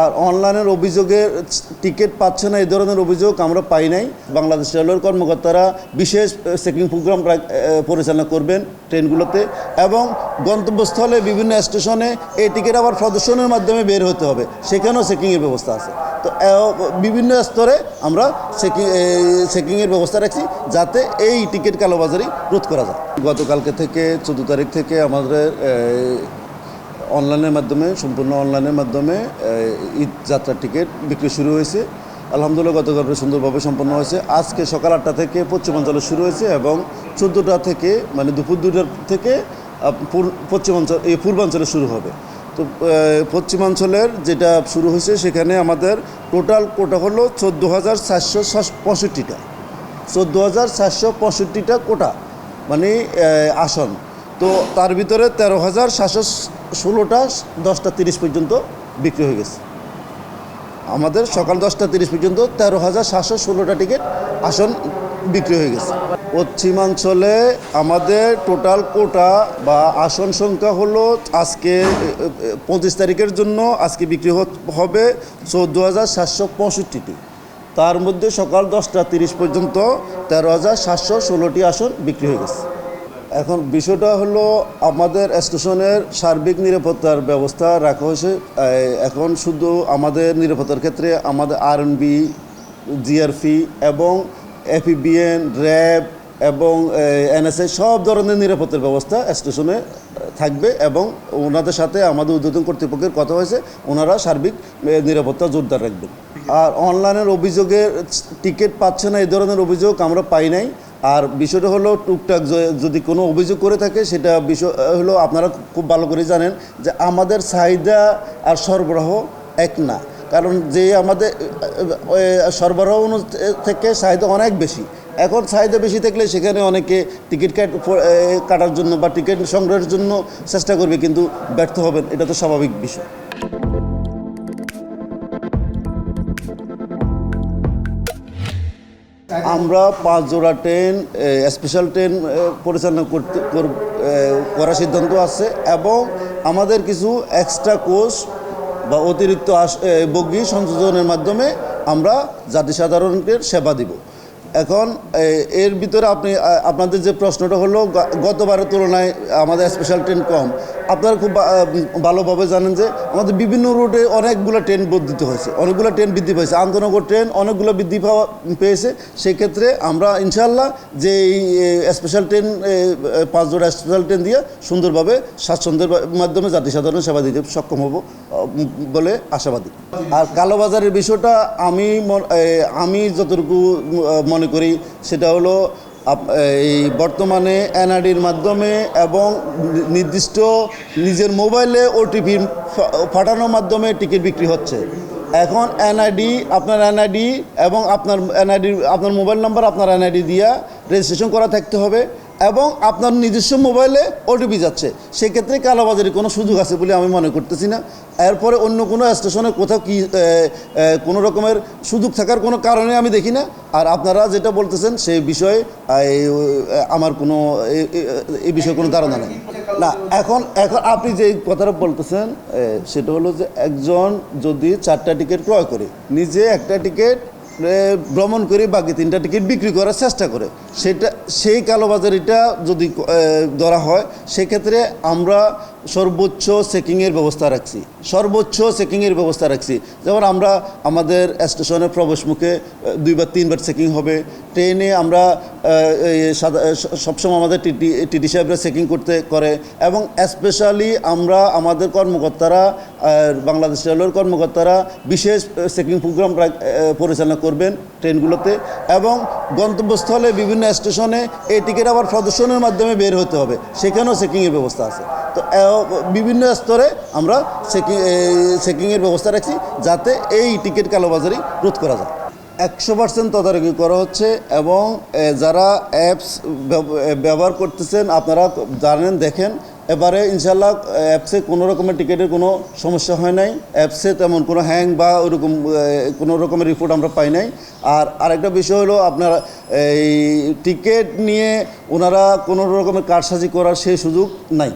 আর অনলাইনের অভিযোগের টিকিট পাচ্ছে না, এই ধরনের অভিযোগ আমরা পাই নাই। বাংলাদেশ রেলওয়ের কর্মকর্তারা বিশেষ চেকিং প্রোগ্রাম পরিচালনা করবেন ট্রেনগুলোতে এবং গন্তব্যস্থলে বিভিন্ন স্টেশনে এই টিকিট আবার প্রদর্শনের মাধ্যমে বের হতে হবে। সেখানেও চেকিংয়ের ব্যবস্থা আছে। তো বিভিন্ন স্তরে আমরা চেকিং চেকিংয়ের ব্যবস্থা রাখছি যাতে এই টিকিট কালোবাজারি রোধ করা যায়। গতকালকে থেকে, চোদ্দ তারিখ থেকে আমাদের অনলাইনের মাধ্যমে, সম্পূর্ণ অনলাইনের মাধ্যমে ঈদ যাত্রার টিকিট বিক্রি শুরু হয়েছে। আলহামদুলিল্লাহ গতকাল সুন্দরভাবে সম্পন্ন হয়েছে। আজকে সকাল আটটা থেকে পশ্চিমাঞ্চলে শুরু হয়েছে এবং চোদ্দোটা থেকে মানে দুপুর দুটার থেকে পশ্চিমাঞ্চল এই পূর্বাঞ্চলে শুরু হবে। তো পশ্চিমাঞ্চলের যেটা শুরু হয়েছে, সেখানে আমাদের টোটাল কোটা হলো চোদ্দ হাজার চারশো পঁয়ষট্টিটা। চোদ্দ হাজার চারশো পঁয়ষট্টিটা কোটা মানে আসন। তো তার ভিতরে তেরো হাজার সাতশো ষোলোটা, দশটা তিরিশ পর্যন্ত বিক্রি হয়ে গেছে। আমাদের সকাল দশটা তিরিশ পর্যন্ত তেরো হাজার সাতশো ষোলোটা টিকিট আসন বিক্রি হয়ে গেছে। পশ্চিমাঞ্চলে আমাদের টোটাল কোটা বা আসন সংখ্যা হলো আজকে পঁচিশ তারিখের জন্য আজকে বিক্রি হবে চৌদ্দো হাজার সাতশো পঁয়ষট্টিটি তার মধ্যে সকাল দশটা তিরিশ পর্যন্ত তেরো হাজার সাতশো ষোলোটি আসন বিক্রি হয়ে গেছে। এখন বিষয়টা হলো আমাদের স্টেশনের সার্বিক নিরাপত্তার ব্যবস্থা রাখা হয়েছে। এখন শুধু আমাদের নিরাপত্তার ক্ষেত্রে আমাদের আরএনবি জিআরপি এবং এফিবিএন র্যাব এবং এনএসএ সব ধরনের নিরাপত্তার ব্যবস্থা স্টেশনে থাকবে এবং ওনাদের সাথে আমাদের উদ্বোধন কর্তৃপক্ষের কথা হয়েছে, ওনারা সার্বিক নিরাপত্তা জোরদার রাখবেন। আর অনলাইনের অভিযোগের টিকিট পাচ্ছে না, এই ধরনের অভিযোগ আমরা পাই নাই। আর বিষয়টা হলো টুকটাক যদি কোনো অভিযোগ করে থাকে, সেটা বিষয় হলো আপনারা খুব ভালো করে জানেন যে আমাদের চাহিদা আর সরবরাহ এক না। কারণ যে আমাদের সরবরাহ থেকে চাহিদা অনেক বেশি। এখন চাহিদা বেশি থাকলে সেখানে অনেকে টিকিট কাট কাটার জন্য বা টিকিট সংগ্রহের জন্য চেষ্টা করবে, কিন্তু ব্যর্থ হবেন, এটা তো স্বাভাবিক বিষয়। আমরা পাঁচ জোড়া ট্রেন স্পেশাল ট্রেন পরিচালনা করতে, কর- করার সিদ্ধান্ত আছে এবং আমাদের কিছু এক্সট্রা কোচ বা অতিরিক্ত বগি সংযোজনের মাধ্যমে আমরা জাতি সাধারণের সেবা দিব। এখন এর ভিতরে আপনি আপনাদের যে প্রশ্নটা হলো গতবারের তুলনায় আমাদের স্পেশাল ট্রেন কম। আপনারা খুব ভালোভাবে জানেন যে আমাদের বিভিন্ন রুটে অনেকগুলো ট্রেন বর্ধিত হয়েছে, অনেকগুলো ট্রেন বৃদ্ধি পেয়েছে। আন্তনগর ট্রেন অনেকগুলো বৃদ্ধি পাওয়া পেয়েছে, সেক্ষেত্রে আমরা ইনশাল্লাহ যে এই স্পেশাল ট্রেন পাঁচ জোড়া স্পেশাল ট্রেন দিয়ে সুন্দরভাবে স্বাচ্ছন্দ্যের মাধ্যমে জাতি সাধারণ সেবা দিতে সক্ষম হব বলে আশাবাদী। আর কালোবাজারের বিষয়টা আমি আমি যতটুকু মনে করি সেটা হলো এই বর্তমানে এনআডির মাধ্যমে এবং নির্দিষ্ট নিজের মোবাইলে ওটিপি ফাটানোর মাধ্যমে টিকিট বিক্রি হচ্ছে। এখন এনআইডি আপনার এনআইডি এবং আপনার এনআইডি আপনার মোবাইল নাম্বার, আপনার এনআইডি দিয়া রেজিস্ট্রেশন করা থাকতে হবে। এবং আপনার নিজস্ব মোবাইলে ওটিপি যাচ্ছে। সেক্ষেত্রে কালোবাজারির কোনো সুযোগ আছে বলে আমি মনে করতেছি না। এরপরে অন্য কোনো স্টেশনে কোথাও কি কোনো রকমের সুযোগ থাকার কোনো কারণে আমি দেখি না। আর আপনারা যেটা বলতেছেন সেই বিষয়ে আমার কোনো এই বিষয়ে কোনো ধারণা নেই। না, এখন এখন আপনি যে কথাটা বলতেছেন সেটা হলো যে একজন যদি চারটা টিকিট ক্রয় করে, নিজে একটা টিকিট ভ্রমণ করে বাকি তিনটা টিকিট বিক্রি করার চেষ্টা করে। সেটা, সেই কালোবাজারিটা যদি ধরা হয়, সেক্ষেত্রে আমরা সর্বোচ্চ চেকিংয়ের ব্যবস্থা রাখছি। সর্বোচ্চ চেকিংয়ের ব্যবস্থা রাখছি। যেমন আমরা আমাদের স্টেশনের প্রবেশ মুখে এ, দুইবার তিনবার চেকিং হবে। ট্রেনে আমরা সবসময় আমাদের টিটি টিটি সাহেবরা চেকিং করতে করে এবং স্পেশালি আমরা আমাদের কর্মকর্তারা বাংলাদেশ রেলওয়ের কর্মকর্তারা বিশেষ চেকিং প্রোগ্রাম পরিচালনা করবেন ট্রেনগুলোতে এবং গন্তব্যস্থলে বিভিন্ন স্টেশনে এই টিকিট আবার প্রদর্শনের মাধ্যমে বের হতে হবে। সেখানেও চেকিংয়ের ব্যবস্থা আছে। তো বিভিন্ন স্তরে আমরা চেকিং চেকিংয়ের ব্যবস্থা রাখছি যাতে এই টিকিট কালোবাজারি রোধ করা যায়। একশো পার্সেন্ট তদারকি করা হচ্ছে এবং যারা অ্যাপস ব্যবহার করতেছেন, আপনারা জানেন, দেখেন, এবারে ইনশাল্লাহ অ্যাপসে কোনো রকমের টিকিটের কোনো সমস্যা হয় নাই। অ্যাপসে তেমন কোনো হ্যাং বা ওরকম কোনো রকমের রিপোর্ট আমরা পাই নাই। আর আরেকটা বিষয় হলো, আপনার, এই টিকিট নিয়ে ওনারা কোনো রকমের কারসাজি করার সেই সুযোগ নাই।